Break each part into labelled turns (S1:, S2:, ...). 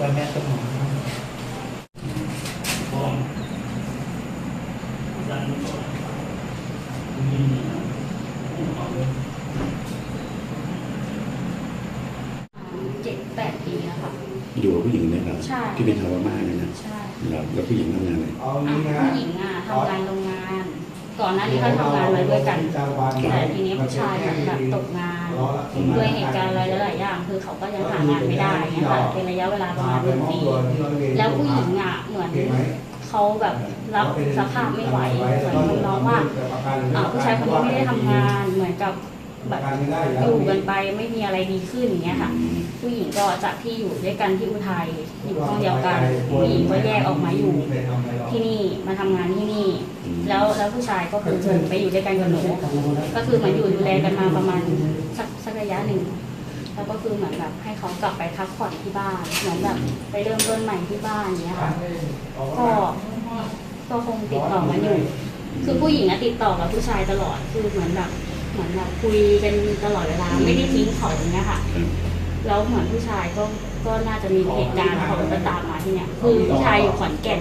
S1: ค่ตรงนี้
S2: เจ็ดแปดปีแล้วค่ะ
S3: อยู่กับผู้หญิงเนี่ยเหรอ
S2: ใช่
S3: ที่เป็นชาวพม่าเนี่ยนะ
S2: ใช่
S3: แล้วแล้วผู้หญิงทำงานอะไร
S1: เอา
S2: อะ
S1: งี้นะ
S2: ผู้หญิงอะทำงานโรงงาน ก่อนหน้านี้เขาทำงานมาด้วยกันแต่ทีนี้ผู้ชายแบบตกงานด้วยเหตุการณ์อะไรหลายๆอย่าง คือเขาก็ยังหางานไม่ได้เนะคะเป็นระยะเวลาประมาณหนึ่งปีแล้วผู้หญิงอะเหมือนเขาแบบรับสภาพไม่ไหวเหมือนทำน้องว่าอ่าผู้ชายคนนี้ไม่ได้ทำงานเหมือนกับ แบบอยู่กันไปไม่มีอะไรดีขึ้นอย่างเงี้ยค่ะ ผู้หญิงก็จากที่อยู่ด้วยกันที่อุทัยอยู่ห้องเดียวกันผู้หญิงก็แยกออกมาอยู่ที่นี่มาทำงานที่นี่ แล้วแล้วผู้ชายก็คือไปอยู่ด้วยกันกับหนูก็คือเหมือนอยู่ดูแลกันมาประมาณสักสักระยะหนึ่งแล้วก็คือเหมือนแบบให้เขากลับไปพักผ่อนที่บ้านเหมือนแบบไปเริ่มต้นใหม่ที่บ้านอย่างเงี้ยค่ะก็ก็คงติดต่อกันอยู่คือผู้หญิงอะติดต่อกับผู้ชายตลอดคือเหมือนแบบ เหมือนแบบคุยกันตลอดเวลาไม่ได้ทิ้งเขาอย่างเงี้ยค่ะ
S3: ครับ
S2: แล้วเหมือนผู้ชายก็ก็น่าจะมีเหตุการณ์เขาก็ตามมาที่เนี่ยคือผู้ชายอยู่ขอนแก่น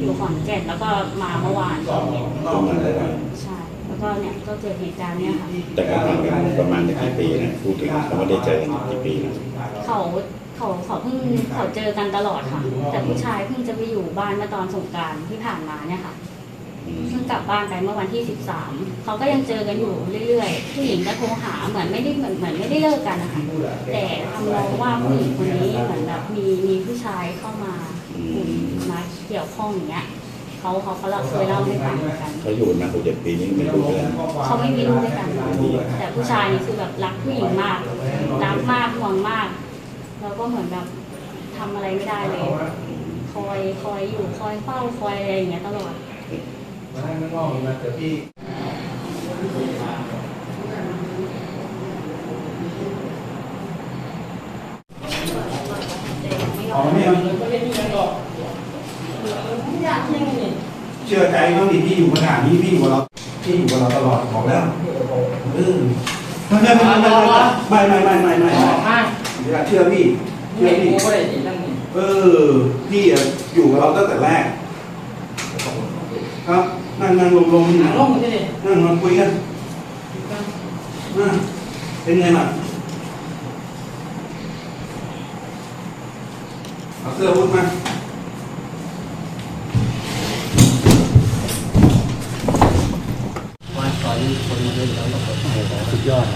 S2: อยู่ขอนแก่นแล้วก็มาเมื่อวานตอนเย็น
S3: ประมาณอะไรวะ
S2: ใช่แล้วก็เนี่ยก็เกิดเหตุการณ์เนี่ยค่ะ
S3: แต่ก็ห่างกันประมาณกี่ปีนะพูดถึงเขาไม่ได้เจอกันกี่ปีนะ
S2: เขาเขาเขาเพิ่งเขาเจอกันตลอดค่ะ แต่ผู้ชายเพิ่งจะไปอยู่บ้านเมื่อตอนสงกรารที่ผ่านมาเนี่ยค่ะ
S3: อืม
S2: เพิ่ง กลับบ้านไปเมื่อวันที่ 13เขาก็ยังเจอกันอยู่เรื่อยๆ ผู้หญิงก็โทรหาเหมือนไม่ได้เหมือนเหมือนไม่ได้เลิกกันนะคะแต่ทำนองว่าผู้หญิงคนนี้เหมือนแบบมีมีผู้ชายเข้ามามาเกี่ยวข้องอย่างเงี้ยเขาเขาเขาเราเคยเล่าให้ฟังเหมือนกัน
S3: เขาอยู่มาหกเจ็ดปีนี้ไม่รู้เรื่อง
S2: เขาไม่มีลูกด้วยกันแต่ผู้ชายนี่คือแบบรักผู้หญิงมากรักมากห่วงมาก แล้วก็เหมือนแบบทำอะไรไม่ได้เลย คอยคอยอยู่คอยเฝ้าคอยอะไรอย่างเงี้ยตลอด
S1: มาให้ข้างนอกนะแต่พี่อ๋อไม่เอาเชื่อใจเขาดิพี่อยู่ขนาดนี้พี่อยู่กับเราพี่อยู่กับเราตลอดบอกแล้วเออไม่ไม่ไม่ไม่ไม่ไม่ไม่ไม่ไม่เชื่อพี่เชื่อพี่เออพี่อะอยู่กับเราตั้งแต่แรกครับ นั่งนั่งลงลงหนังลงใช่ไหมนั่งมาคุยกันเป็นไงล่ะเอาเสื้อพุทมา
S4: วันตอนนี้คนมันเยอะแล้วเราก็สุดยอด